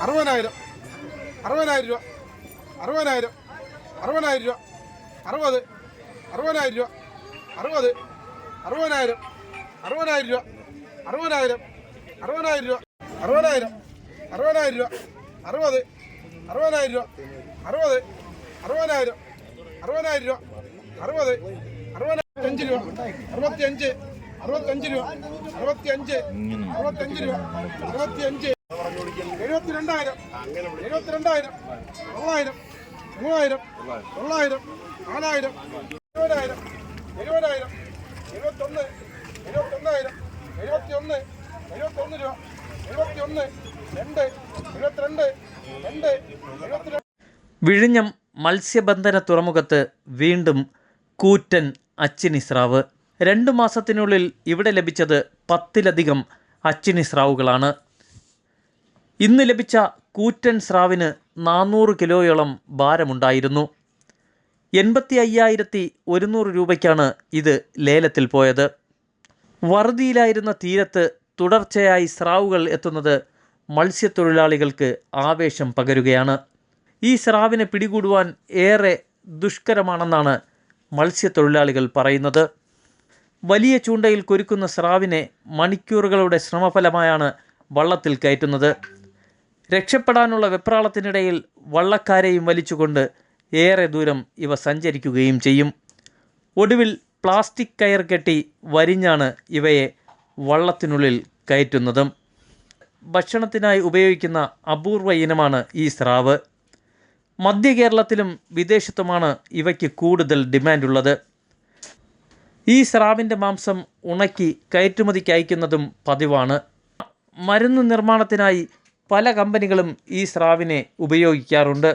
അറുപതിനായിരം. അറുപതിനായിരം രൂപ. അറുപതിനായിരം. അറുപതിനായിരം രൂപ. അറുപത്. അറുപതിനായിരം രൂപ. അറുപത്. അറുപതിനായിരം. അറുപതിനായിരം രൂപ. അറുപതിനായിരം. അറുപതിനായിരം രൂപ. അറുപതിനായിരം. അറുപതിനായിരം രൂപ. അറുപത്. അറുപതിനായിരം രൂപ. അറുപത്. അറുപതിനായിരം. അറുപതിനായിരം രൂപ. അറുപത്. അറുപത്തഞ്ച് രൂപ. അറുപത്തിയഞ്ച്. അറുപത്തഞ്ച് രൂപ. അറുപത്തിയഞ്ച്. അറുപത്തഞ്ച് രൂപ അറുപത്തിയഞ്ച്. എഴുപത്തിരണ്ടായിരം തൊള്ളായിരം മൂവായിരം തൊള്ളായിരം നാലായിരം എഴുപതിനായിരം എഴുപതിനായിരം എഴുപത്തൊന്ന് എഴുപത്തൊന്നായിരം എഴുപത്തിയൊന്ന് എഴുപത്തൊന്ന് രൂപ എഴുപത്തിയൊന്ന് രണ്ട് എഴുപത്തിരണ്ട് രണ്ട് എഴുപത്തിരണ്ട് വിഴിഞ്ഞം മത്സ്യബന്ധന തുറമുഖത്ത് വീണ്ടും കൂറ്റൻ അച്ചിനിസ്രാവ് രണ്ടു മാസത്തിനുള്ളിൽ ഇവിടെ ലഭിച്ചത് പത്തിലധികം അച്ചിനിസ്രാവുകളാണ് ഇന്ന് ലഭിച്ച കൂറ്റൻ സ്രാവിന് നാനൂറ് കിലോയോളം ഭാരമുണ്ടായിരുന്നു. എൺപത്തി അയ്യായിരത്തി ഒരുന്നൂറ് രൂപയ്ക്കാണ് ഇത് ലേലത്തിൽ പോയത്. വറുതിയിലായിരുന്ന തീരത്ത് തുടർച്ചയായി സ്രാവുകൾ എത്തുന്നത് മത്സ്യത്തൊഴിലാളികൾക്ക് ആവേശം പകരുകയാണ്. ഈ സ്രാവിനെ പിടികൂടുവാൻ ഏറെ ദുഷ്കരമാണെന്നാണ് മത്സ്യത്തൊഴിലാളികൾ പറയുന്നത്. വലിയ ചൂണ്ടയിൽ കൊരുക്കുന്ന സ്രാവിനെ മണിക്കൂറുകളുടെ ശ്രമഫലമായാണ് വള്ളത്തിൽ കയറ്റുന്നത്. രക്ഷപ്പെടാനുള്ള വെപ്രാളത്തിനിടയിൽ വള്ളക്കാരെയും വലിച്ചുകൊണ്ട് ഏറെ ദൂരം ഇവ സഞ്ചരിക്കുകയും ചെയ്യും. ഒടുവിൽ പ്ലാസ്റ്റിക് കയർ കെട്ടി വരിഞ്ഞാണ് ഇവയെ വള്ളത്തിനുള്ളിൽ കയറ്റുന്നതും. ഭക്ഷണത്തിനായി ഉപയോഗിക്കുന്ന അപൂർവ ഇനമാണ് ഈ സ്രാവ്. മധ്യ കേരളത്തിലും വിദേശത്തുമാണ് ഇവയ്ക്ക് കൂടുതൽ ഡിമാൻഡുള്ളത്. ഈ സ്രാവിന്റെ മാംസം ഉണക്കി കയറ്റുമതിക്ക് അയക്കുന്നതും പതിവാണ്. മരുന്ന് നിർമ്മാണത്തിനായി പല കമ്പനികളും ഈ സ്രാവിനെ ഉപയോഗിക്കാറുണ്ട്.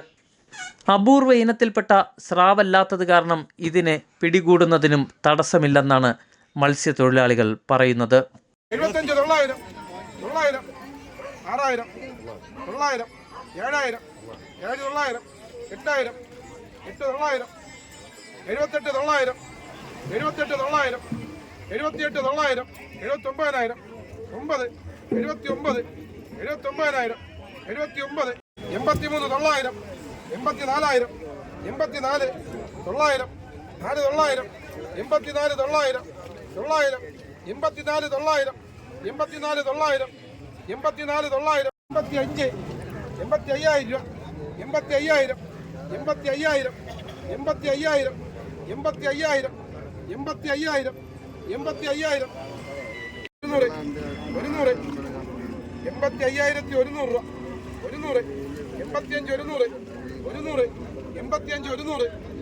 അപൂർവ ഇനത്തിൽപ്പെട്ട സ്രാവല്ലാത്തത് കാരണം ഇതിനെ പിടികൂടുന്നതിനും തടസ്സമില്ലെന്നാണ് മത്സ്യത്തൊഴിലാളികൾ പറയുന്നത്. ഒമ്പത് എഴുപത്തി ഒമ്പത് എഴുപത്തൊമ്പതിനായിരം എഴുപത്തി ഒമ്പത് എൺപത്തിമൂന്ന് തൊള്ളായിരം എൺപത്തി നാലായിരം എൺപത്തിനാല് തൊള്ളായിരം നാല് തൊള്ളായിരം എൺപത്തിനാല് തൊള്ളായിരം തൊള്ളായിരം എൺപത്തിനാല് തൊള്ളായിരം എൺപത്തിനാല് തൊള്ളായിരം എൺപത്തിനാല് തൊള്ളായിരം എൺപത്തി അഞ്ച് എൺപത്തി അയ്യായിരം രൂപ എൺപത്തി അയ്യായിരം എൺപത്തി അയ്യായിരം എൺപത്തി അയ്യായിരം എൺപത്തി അയ്യായിരം എൺപത്തി അയ്യായിരം എൺപത്തി അയ്യായിരം ഒരുന്നൂറ് ഒരുന്നൂറ്. എൺപത്തി അയ്യായിരത്തി ഒരുന്നൂറ് രൂപ. ഒരുന്നൂറ്. എൺപത്തിയഞ്ച് ഒരുന്നൂറ്. ഒരുന്നൂറ്. എൺപത്തിയഞ്ച് ഒരുന്നൂറ്.